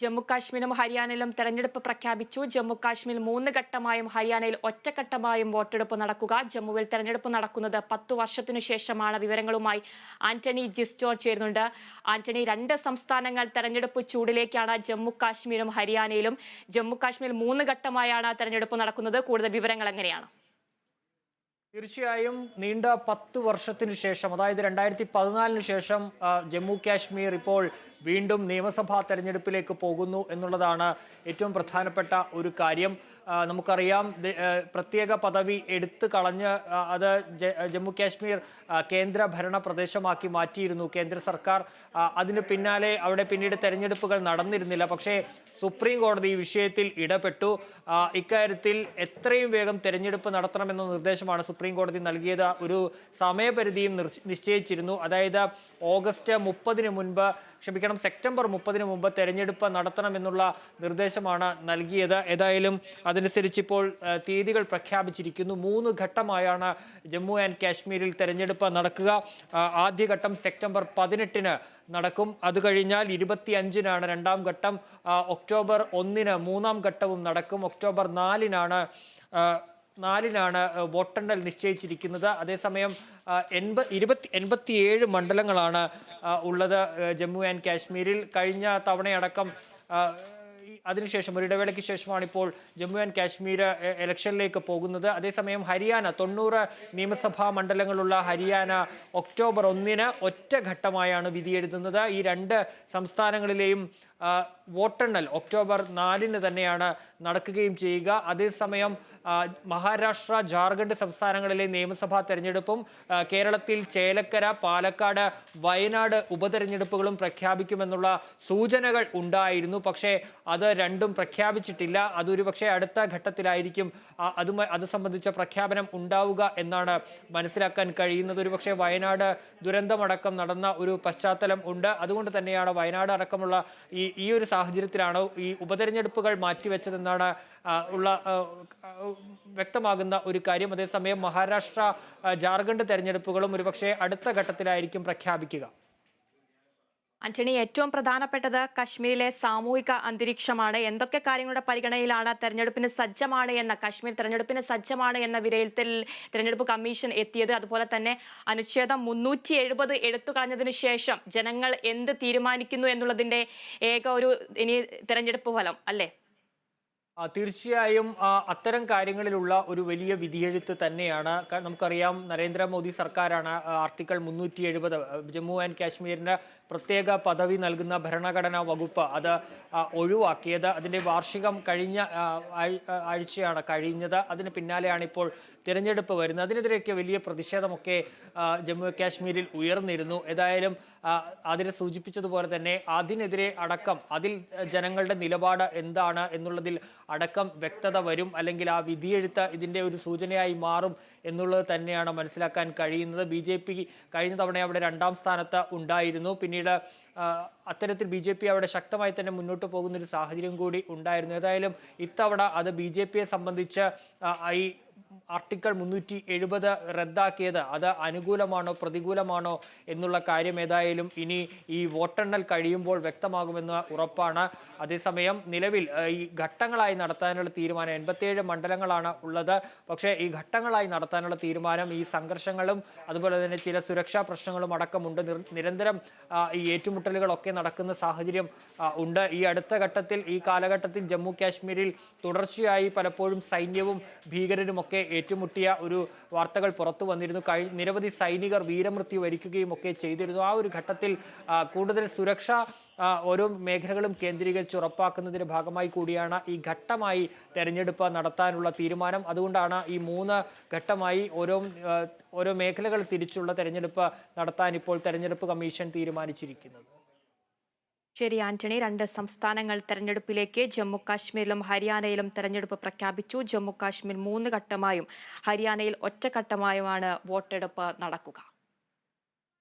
ജമ്മു കാശ്മീരും ഹരിയാനയിലും തെരഞ്ഞെടുപ്പ് പ്രഖ്യാപിച്ചു. ജമ്മു കാശ്മീർ മൂന്ന് ഘട്ടമായും ഹരിയാനയിൽ ഒറ്റഘട്ടമായും വോട്ടെടുപ്പ് നടക്കുക. ജമ്മുവിൽ തെരഞ്ഞെടുപ്പ് നടക്കുന്നത് പത്തു വർഷത്തിനു ശേഷമാണ് വിവരങ്ങളുമായി ആന്റണി ജിസ്റ്റോർ ചേരുന്നുണ്ട്. ആന്റണി രണ്ട് സംസ്ഥാനങ്ങൾ തെരഞ്ഞെടുപ്പ് ചൂടിലേക്കാണ് ജമ്മുകാശ്മീരും ഹരിയാനയിലും. ജമ്മു കാശ്മീർ മൂന്ന് ഘട്ടമായാണ് തെരഞ്ഞെടുപ്പ് നടക്കുന്നത്. കൂടുതൽ വിവരങ്ങൾ എങ്ങനെയാണ്? തീർച്ചയായും നീണ്ട പത്ത് വർഷത്തിനു ശേഷം അതായത് രണ്ടായിരത്തി പതിനാലിന് ശേഷം ജമ്മു കാശ്മീർ ഇപ്പോൾ വീണ്ടും നിയമസഭാ തെരഞ്ഞെടുപ്പിലേക്ക് പോകുന്നു എന്നുള്ളതാണ് ഏറ്റവും പ്രധാനപ്പെട്ട ഒരു കാര്യം. നമുക്കറിയാം പ്രത്യേക പദവി എടുത്തു കളഞ്ഞ് അത് ജമ്മു കാശ്മീർ കേന്ദ്ര ഭരണ പ്രദേശമാക്കി മാറ്റിയിരുന്നു കേന്ദ്ര സർക്കാർ. അതിന് പിന്നാലെ അവിടെ പിന്നീട് തെരഞ്ഞെടുപ്പുകൾ നടന്നിരുന്നില്ല. പക്ഷേ സുപ്രീം കോടതി ഈ വിഷയത്തിൽ ഇടപെട്ടു. ഇക്കാര്യത്തിൽ എത്രയും വേഗം തെരഞ്ഞെടുപ്പ് നടത്തണമെന്ന നിർദ്ദേശമാണ് സുപ്രീം കോടതി നൽകിയത്. ഒരു സമയപരിധിയും നിശ്ചയിച്ചിരുന്നു. അതായത് ഓഗസ്റ്റ് മുപ്പതിന് മുൻപ് ക്ഷമിക്കണം സെപ്റ്റംബർ മുപ്പതിന് മുമ്പ് തെരഞ്ഞെടുപ്പ് നടത്തണമെന്നുള്ള നിർദ്ദേശമാണ് നൽകിയത്. ഏതായാലും അതനുസരിച്ച് ഇപ്പോൾ തീയതികൾ പ്രഖ്യാപിച്ചിരിക്കുന്നു. മൂന്ന് ഘട്ടമായാണ് ജമ്മു ആൻഡ് കാശ്മീരിൽ തെരഞ്ഞെടുപ്പ് നടക്കുക. ആദ്യഘട്ടം സെപ്റ്റംബർ പതിനെട്ടിന് നടക്കും. അത് കഴിഞ്ഞാൽ ഇരുപത്തി അഞ്ചിനാണ് രണ്ടാം ഘട്ടം. ഒക്ടോബർ ഒന്നിന് മൂന്നാം ഘട്ടവും നടക്കും. ഒക്ടോബർ നാലിനാണ് നാലിനാണ് വോട്ടെണ്ണൽ നിശ്ചയിച്ചിരിക്കുന്നത്. അതേസമയം എൺപത് ഇരുപത്തി എൺപത്തിയേഴ് മണ്ഡലങ്ങളാണ് ഉള്ളത് ജമ്മു ആൻഡ് കാശ്മീരിൽ. കഴിഞ്ഞ തവണയടക്കം അതിനുശേഷം ഒരു ഇടവേളയ്ക്ക് ശേഷമാണ് ഇപ്പോൾ ജമ്മു ആൻഡ് കാശ്മീർ ഇലക്ഷനിലേക്ക് പോകുന്നത്. അതേസമയം ഹരിയാന തൊണ്ണൂറ് നിയമസഭാ മണ്ഡലങ്ങളുള്ള ഹരിയാന ഒക്ടോബർ ഒന്നിന് ഒറ്റ ഘട്ടമായാണ് വിധിയെഴുതുന്നത്. ഈ രണ്ട് സംസ്ഥാനങ്ങളിലെയും വോട്ടെണ്ണൽ ഒക്ടോബർ നാലിന് തന്നെയാണ് നടക്കുകയും ചെയ്യുക. അതേസമയം മഹാരാഷ്ട്ര ജാർഖണ്ഡ് സംസ്ഥാനങ്ങളിലെ നിയമസഭാ തെരഞ്ഞെടുപ്പും കേരളത്തിൽ ചേലക്കര പാലക്കാട് വയനാട് ഉപതെരഞ്ഞെടുപ്പുകളും പ്രഖ്യാപിക്കുമെന്നുള്ള സൂചനകൾ ഉണ്ടായിരുന്നു. പക്ഷേ അത് രണ്ടും പ്രഖ്യാപിച്ചിട്ടില്ല. അതൊരു പക്ഷേ അടുത്ത ഘട്ടത്തിലായിരിക്കും അതുമായി അത് സംബന്ധിച്ച പ്രഖ്യാപനം ഉണ്ടാവുക എന്നാണ് മനസ്സിലാക്കാൻ കഴിയുന്നത്. ഒരു പക്ഷേ വയനാട് ദുരന്തമടക്കം നടന്ന ഒരു പശ്ചാത്തലം ഉണ്ട്. അതുകൊണ്ട് തന്നെയാണ് വയനാട് അടക്കമുള്ള ഈ ഈ ഒരു സാഹചര്യത്തിലാണ് ഈ ഉപതെരഞ്ഞെടുപ്പുകൾ മാറ്റിവെച്ചതെന്നാണ് ഉള്ള വ്യക്തമാകുന്ന ഒരു കാര്യം. അതേസമയം മഹാരാഷ്ട്ര ജാർഖണ്ഡ് തെരഞ്ഞെടുപ്പുകളും ഒരുപക്ഷെ അടുത്ത ഘട്ടത്തിലായിരിക്കും പ്രഖ്യാപിക്കുക. ആന്റണി ഏറ്റവും പ്രധാനപ്പെട്ടത് കശ്മീരിലെ സാമൂഹിക അന്തരീക്ഷമാണ്. എന്തൊക്കെ കാര്യങ്ങളുടെ പരിഗണനയിലാണ് തെരഞ്ഞെടുപ്പിന് സജ്ജമാണ് എന്ന കശ്മീർ തെരഞ്ഞെടുപ്പിന് സജ്ജമാണ് എന്ന വിലയിരുത്തൽ തെരഞ്ഞെടുപ്പ് കമ്മീഷൻ എത്തിയത്. അതുപോലെ തന്നെ അനുച്ഛേദം മുന്നൂറ്റി എഴുപത് എടുത്തു കളഞ്ഞതിന് ശേഷം ജനങ്ങൾ എന്ത് തീരുമാനിക്കുന്നു എന്നുള്ളതിന്റെ ഏക ഒരു ഇനി തെരഞ്ഞെടുപ്പ് ഫലം അല്ലേ? തീർച്ചയായും അത്തരം കാര്യങ്ങളിലുള്ള ഒരു വലിയ വിധിയെഴുത്ത് തന്നെയാണ്. നമുക്കറിയാം നരേന്ദ്രമോദി സർക്കാരാണ് ആർട്ടിക്കിൾ മുന്നൂറ്റി എഴുപത് ജമ്മു ആൻഡ് കാശ്മീരിന് പ്രത്യേക പദവി നൽകുന്ന ഭരണഘടനാ വകുപ്പ് അത് ഒഴിവാക്കിയത്. അതിന്റെ വാർഷികം കഴിഞ്ഞ ആഴ്ചയാണ് കഴിഞ്ഞത്. അതിന് പിന്നാലെയാണ് ഇപ്പോൾ തിരഞ്ഞെടുപ്പ് വരുന്നത്. അതിനെതിരെയൊക്കെ വലിയ പ്രതിഷേധമൊക്കെ ജമ്മു കാശ്മീരിൽ ഉയർന്നിരുന്നു. ഏതായാലും അതിനെ സൂചിപ്പിച്ചതുപോലെ തന്നെ അതിനെതിരെ അടക്കം അതിൽ ജനങ്ങളുടെ നിലപാട് എന്താണ് എന്നുള്ളതിൽ അടക്കം വ്യക്തത വരും അല്ലെങ്കിൽ ആ വിധിയെഴുത്ത് ഇതിന്റെ ഒരു സൂചനയായി മാറും എന്നുള്ളത് തന്നെയാണ് മനസ്സിലാക്കാൻ കഴിയുന്നത്. ബി ജെ പി കഴിഞ്ഞ തവണ അവിടെ രണ്ടാം സ്ഥാനത്ത് ഉണ്ടായിരുന്നു. പിന്നീട് അത്തരത്തിൽ ബി ജെ പി അവിടെ ശക്തമായി തന്നെ മുന്നോട്ട് പോകുന്ന ഒരു സാഹചര്യം കൂടി ഉണ്ടായിരുന്നു. ഏതായാലും ഇത്തവണ അത് ബി ജെ പിയെ സംബന്ധിച്ച് ഈ ആർട്ടിക്കിൾ മുന്നൂറ്റി എഴുപത് റദ്ദാക്കിയത്. അത് അനുകൂലമാണോ പ്രതികൂലമാണോ എന്നുള്ള കാര്യം ഏതായാലും ഇനി ഈ വോട്ടെണ്ണൽ കഴിയുമ്പോൾ വ്യക്തമാകുമെന്ന് ഉറപ്പാണ്. അതേസമയം നിലവിൽ ഈ ഘട്ടങ്ങളായി നടത്താനുള്ള തീരുമാനം എൺപത്തിയേഴ് മണ്ഡലങ്ങളാണ് ഉള്ളത്. പക്ഷേ ഈ ഘട്ടങ്ങളായി നടത്താനുള്ള തീരുമാനം ഈ സംഘർഷങ്ങളും അതുപോലെ തന്നെ ചില സുരക്ഷാ പ്രശ്നങ്ങളും അടക്കമുണ്ട്. നിരന്തരം ഈ ഏറ്റുമുട്ടലുകളൊക്കെ നടക്കുന്ന സാഹചര്യം ഉണ്ട്. ഈ അടുത്ത ഘട്ടത്തിൽ ഈ കാലഘട്ടത്തിൽ ജമ്മു കാശ്മീരിൽ തുടർച്ചയായി പലപ്പോഴും സൈന്യവും ഭീകരരും ഏറ്റുമുട്ടിയ ഒരു വാർത്തകൾ പുറത്തു വന്നിരുന്നു. കഴി നിരവധി സൈനികർ വീരമൃത്യു വരിക്കുകയും ഒക്കെ ചെയ്തിരുന്നു. ആ ഒരു ഘട്ടത്തിൽ കൂടുതൽ സുരക്ഷ ഓരോ മേഖലകളും കേന്ദ്രീകരിച്ച് ഉറപ്പാക്കുന്നതിന്റെ ഭാഗമായി കൂടിയാണ് ഈ ഘട്ടമായി തെരഞ്ഞെടുപ്പ് നടത്താനുള്ള തീരുമാനം. അതുകൊണ്ടാണ് ഈ മൂന്ന് ഘട്ടമായി ഓരോ ഓരോ മേഖലകൾ തിരിച്ചുള്ള തെരഞ്ഞെടുപ്പ് നടത്താൻ ഇപ്പോൾ തെരഞ്ഞെടുപ്പ് കമ്മീഷൻ തീരുമാനിച്ചിരിക്കുന്നത്. ശരി ആന്റണി. രണ്ട് സംസ്ഥാനങ്ങൾ തെരഞ്ഞെടുപ്പിലേക്ക് ജമ്മു കാശ്മീരിലും ഹരിയാനയിലും തെരഞ്ഞെടുപ്പ് പ്രഖ്യാപിച്ചു. ജമ്മു കാശ്മീർ മൂന്ന് ഘട്ടമായും ഹരിയാനയിൽ ഒറ്റഘട്ടമായുമാണ് വോട്ടെടുപ്പ് നടക്കുക.